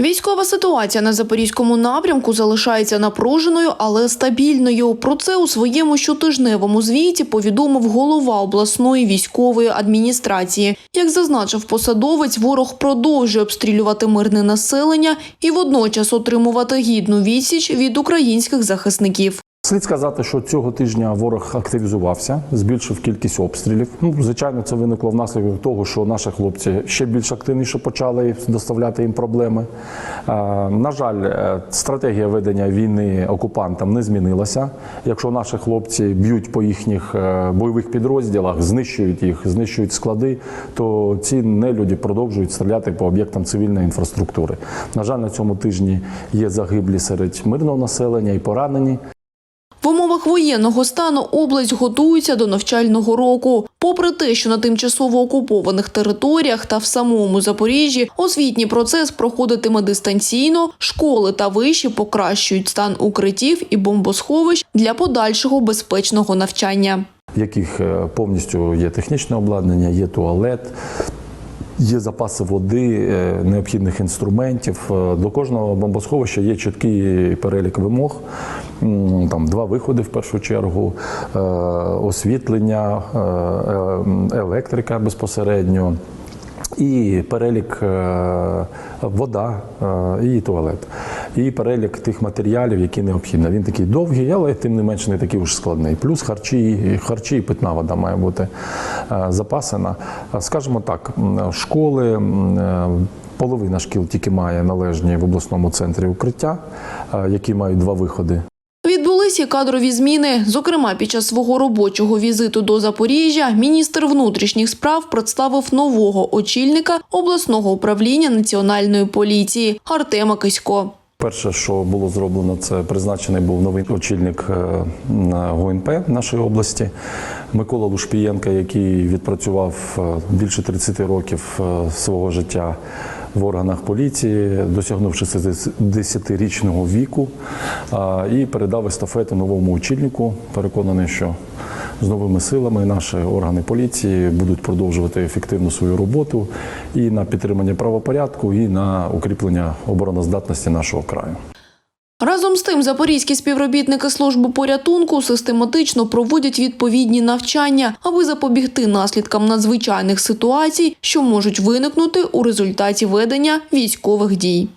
Військова ситуація на запорізькому напрямку залишається напруженою, але стабільною. Про це у своєму щотижневому звіті повідомив голова обласної військової адміністрації. Як зазначив посадовець, ворог продовжує обстрілювати мирне населення і водночас отримувати гідну відсіч від українських захисників. Слід сказати, що цього тижня ворог активізувався, збільшив кількість обстрілів. Ну, звичайно, це виникло внаслідок того, що наші хлопці ще більш активніше почали доставляти їм проблеми. На жаль, е, стратегія ведення війни окупантам не змінилася. Якщо наші хлопці б'ють по їхніх е, бойових підрозділах, знищують їх, знищують склади, то ці нелюді продовжують стріляти по об'єктам цивільної інфраструктури. На жаль, на цьому тижні є загиблі серед мирного населення і поранені. В умовах воєнного стану область готується до навчального року. Попри те, що на тимчасово окупованих територіях та в самому Запоріжжі освітній процес проходитиме дистанційно, школи та виші покращують стан укриттів і бомбосховищ для подальшого безпечного навчання. в яких е, повністю є технічне обладнання, є туалет. Є запаси води, е, необхідних інструментів. Е, До кожного бомбосховища є чіткий перелік вимог. Там два виходи в першу чергу, е, освітлення, електрика безпосередньо. І перелік вода і туалет, і перелік тих матеріалів, які необхідні. Він такий довгий, але тим не менш не такий уж складний. Плюс харчі, харчі і питна вода має бути е, запасена. Е, Скажімо так, школи. е, Половина шкіл тільки має належні в обласному центрі укриття, які мають два виходи. Відбулися кадрові зміни. Зокрема, під час свого робочого візиту до Запоріжжя міністр внутрішніх справ представив нового очільника обласного управління національної поліції Артема Кисько. Перше, що було зроблено, це призначений був новий очільник е, ГУНП нашої області Микола Лушпієнка, який відпрацював е, більше 30 років е, свого життя в органах поліції, досягнувши 10-річного віку і передав естафету новому очільнику. Переконаний, що з новими силами наші органи поліції будуть продовжувати ефективно свою роботу і на підтримання правопорядку, і на укріплення обороноздатності нашого краю. Разом з тим, запорізькі співробітники служби порятунку систематично проводять відповідні навчання, аби запобігти наслідкам надзвичайних ситуацій, що можуть виникнути у результаті ведення військових дій.